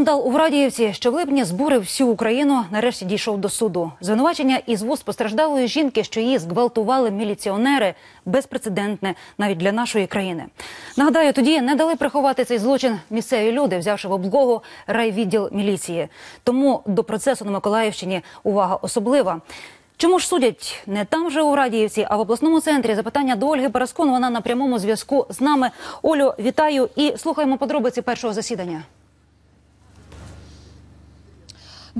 Скандал у Врадіївці, що в липні збурив всю Україну, нарешті дійшов до суду. Звинувачення із вуст постраждалої жінки, що її зґвалтували міліціонери, безпрецедентне навіть для нашої країни. Нагадаю, тоді не дали приховати цей злочин місцеві люди, взявши в облогу райвідділ міліції. Тому до процесу на Миколаївщині увага особлива. Чому ж судять не там же у Радіївці, а в обласному центрі? Запитання до Ольги Параскун. Вона на прямому зв'язку з нами. Олю, вітаю і слухаємо подробиці першого засідання.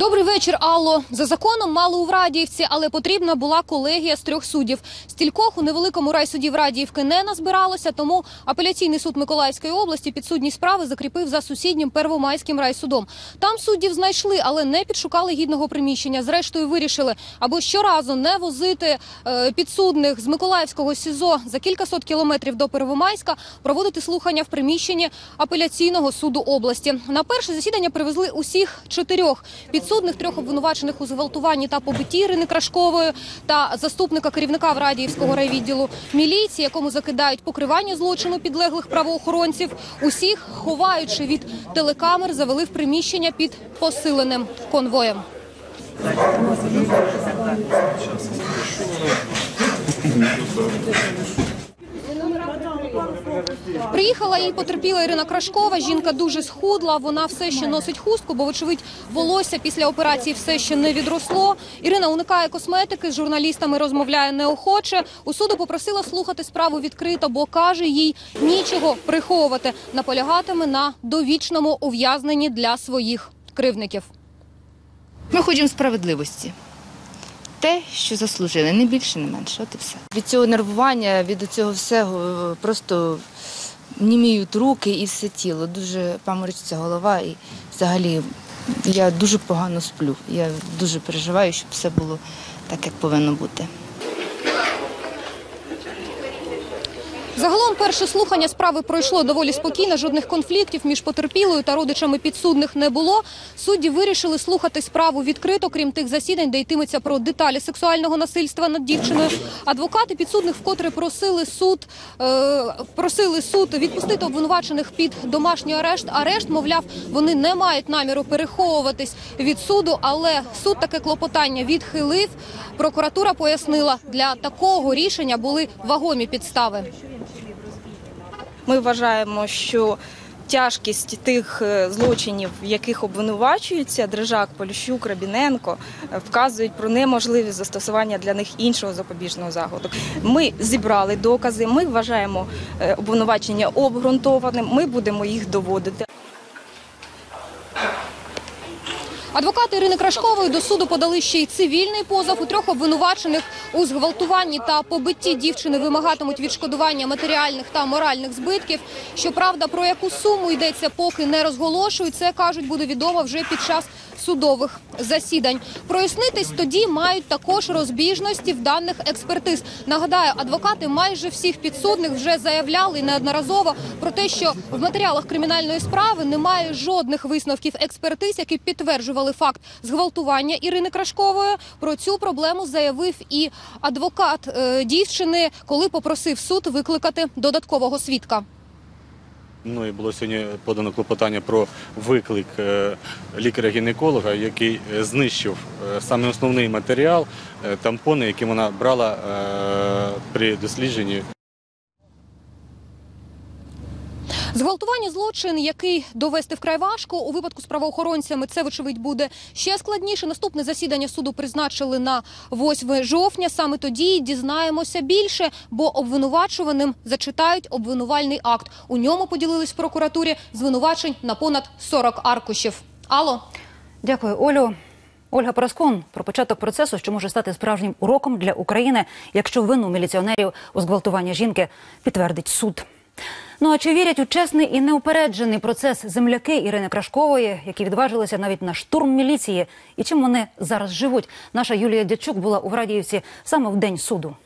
Добрий вечір, Алло. За законом мало у Врадіївці, але потрібна була колегія з трьох суддів. Стількох у невеликому райсуді Врадіївки не назбиралося, тому апеляційний суд Миколаївської області підсудні справи закріпив за сусіднім Первомайським райсудом. Там суддів знайшли, але не підшукали гідного приміщення. Зрештою вирішили або щоразу не возити е, підсудних з Миколаївського СІЗО за кількасот кілометрів до Первомайська, проводити слухання в приміщенні апеляційного суду області. На перше засідання привезли усіх чотирьох підсудних трьох обвинувачених у зґвалтуванні та побитті Ірини Крашкової та заступника керівника Врадіївського райвідділу міліції, якому закидають покривання злочину підлеглих правоохоронців. Усіх, ховаючи від телекамер, завели в приміщення під посиленим конвоєм. Приїхала і потерпіла Ірина Крашкова. Жінка дуже схудла. Вона все ще носить хустку, бо, вочевидь, волосся після операції все ще не відросло. Ірина уникає косметики, з журналістами розмовляє неохоче. У суду попросила слухати справу відкрито, бо каже їй нічого приховувати. Наполягатиме на довічному ув'язненні для своїх кривників. Ми хочемо справедливості. Те, що заслужили, не більше, не менше. От і все. Від цього нервування, від цього всього е, просто німіють руки і все тіло. Дуже паморочиться голова і взагалі я дуже погано сплю. Я дуже переживаю, щоб все було так, як повинно бути. Загалом перше слухання справи пройшло доволі спокійно. Жодних конфліктів між потерпілою та родичами підсудних не було. Судді вирішили слухати справу відкрито, крім тих засідань, де йтиметься про деталі сексуального насильства над дівчиною. Адвокати підсудних вкотре просили суд е, просили суд відпустити обвинувачених під домашній арешт. Арешт, мовляв, вони не мають наміру переховуватись від суду, але суд таке клопотання відхилив. Прокуратура пояснила, для такого рішення були вагомі підстави. Ми вважаємо, що тяжкість тих е, злочинів, в яких обвинувачуються Дрижак, Поліщук, Рабіненко, е, вказують про неможливість застосування для них іншого запобіжного заходу. Ми зібрали докази. Ми вважаємо е, обвинувачення обґрунтованим. Ми будемо їх доводити. Адвокати Ірини Крашкової до суду подали ще й цивільний позов. У трьох обвинувачених у зґвалтуванні та побитті дівчини вимагатимуть відшкодування матеріальних та моральних збитків. Щоправда, про яку суму йдеться, поки не розголошують. Це кажуть, буде відомо вже під час судових засідань. Прояснитись тоді мають також розбіжності в даних експертиз. Нагадаю, адвокати майже всіх підсудних вже заявляли неодноразово про те, що в матеріалах кримінальної справи немає жодних висновків експертиз, які підтверджували факт зґвалтування Ірини Крашкової. Про цю проблему заявив і адвокат е, дівчини, коли попросив суд викликати додаткового свідка. Мною було сьогодні подано клопотання про виклик е, лікаря-гінеколога, який е, знищив саме основний матеріал, тампони, які вона брала при дослідженні. Зґвалтування злочин, який довести вкрай важко у випадку з правоохоронцями, це вочевидь буде ще складніше. Наступне засідання суду призначили на 8 жовтня. Саме тоді дізнаємося більше, бо обвинувачуваним зачитають обвинувальний акт. У ньому поділились в прокуратурі звинувачень на понад 40 аркушів. Алло. Дякую, Олю. Ольга Параскун про початок процесу, що може стати справжнім уроком для України, якщо вину міліціонерів у зґвалтуванні жінки підтвердить суд. Ну а чи вірять у чесний і неупереджений процес земляки Ірини Крашкової, які відважилися навіть на штурм міліції, і чим вони зараз живуть? Наша Юлія Дячук була у Врадіївці саме в день суду.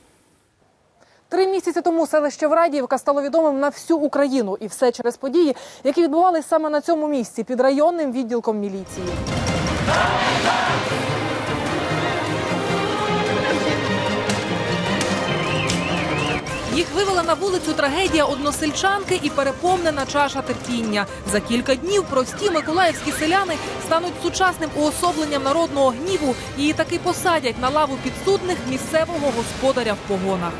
Три місяці тому селище Врадіївка стало відомим на всю Україну, і все через події, які відбувалися саме на цьому місці під районним відділком міліції. Їх вивела на вулицю трагедія односельчанки і переповнена чаша терпіння. За кілька днів прості миколаївські селяни стануть сучасним уособленням народного гніву і таки посадять на лаву підсудних місцевого господаря в погонах.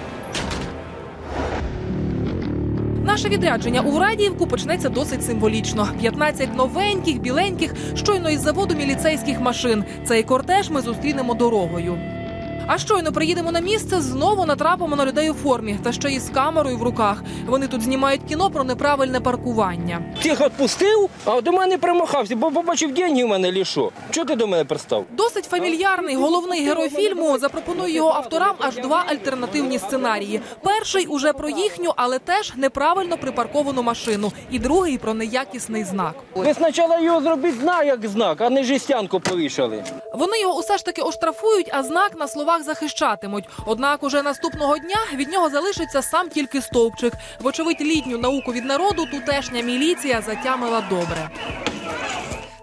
Наше відрядження у Радіївку почнеться досить символічно. 15 новеньких, біленьких, щойно із заводу міліцейських машин. Цей кортеж ми зустрінемо дорогою. А щойно приїдемо на місце, знову натрапимо на людей у формі та ще й з камерою в руках. Вони тут знімають кіно про неправильне паркування. Тих відпустив, а до мене примахався, бо побачив деньги в мене лішо. Чого ти до мене пристав? Досить фамільярний головний герой фільму запропонує його авторам аж два альтернативні сценарії. Перший уже про їхню, але теж неправильно припарковану машину, і другий про неякісний знак. Ви спочатку його зробіть знак як знак, а не жестянку повішали. Вони його усе ж таки оштрафують, а знак на словах захищатимуть. Однак уже наступного дня від нього залишиться сам тільки стовпчик. Вочевидь, літню науку від народу тутешня міліція затямила добре.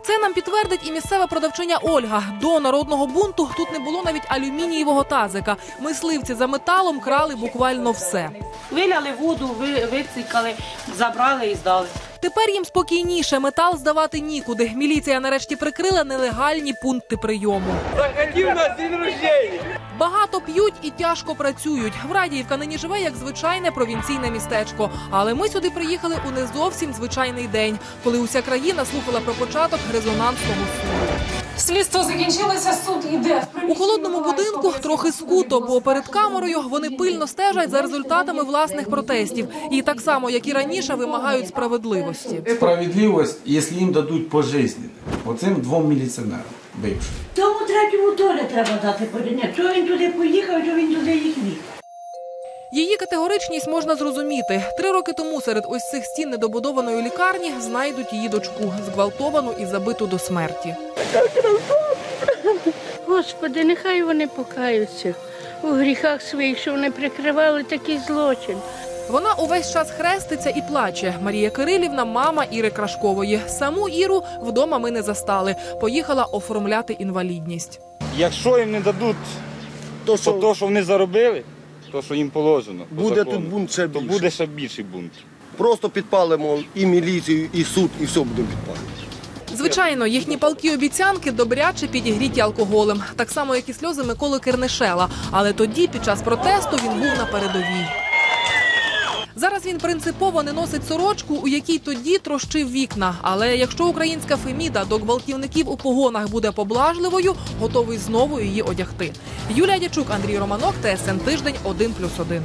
Це нам підтвердить і місцева продавчиня Ольга. До народного бунту тут не було навіть алюмінієвого тазика. Мисливці за металом крали буквально все. Виляли воду, ви- вицикали, забрали і здали. Тепер їм спокійніше метал здавати нікуди. Міліція нарешті прикрила нелегальні пункти прийому. Заходив на день рождення. Багато п'ють і тяжко працюють. В Радіївка нині живе як звичайне провінційне містечко. Але ми сюди приїхали у не зовсім звичайний день, коли уся країна слухала про початок резонансного суду. Слідство закінчилося, суд іде. У холодному будинку трохи скуто, бо перед камерою вони пильно стежать за результатами власних протестів і так само, як і раніше, вимагають справедливості. Справедливість, якщо їм дадуть пожизненно. Оцим двом міліціонерам бившим. Тому третьому теж треба дати подання. Чого він туди поїхав, чого він туди їх вів? Її категоричність можна зрозуміти. Три роки тому серед ось цих стін недобудованої лікарні знайдуть її дочку, зґвалтовану і забиту до смерті. Господи, нехай вони покаються у гріхах своїх, що вони прикривали такий злочин. Вона увесь час хреститься і плаче. Марія Кирилівна, мама Іри Крашкової. Саму Іру вдома ми не застали. Поїхала оформляти інвалідність. Якщо їм не дадуть То, то, то що вони заробили, то, що їм положено, по Буде закону, тут бунт ще то буде ще більший бунт. Просто підпалимо і міліцію, і суд, і все будемо підпалити. Звичайно, їхні палкі обіцянки добряче підігріті алкоголем, так само як і сльози Миколи Кирнишела. Але тоді, під час протесту, він був на передовій. Зараз він принципово не носить сорочку, у якій тоді трощив вікна. Але якщо українська Феміда до гвалтівників у погонах буде поблажливою, готовий знову її одягти. Юлія Дячук, Андрій Романок, ТСН Тиждень 1+,1.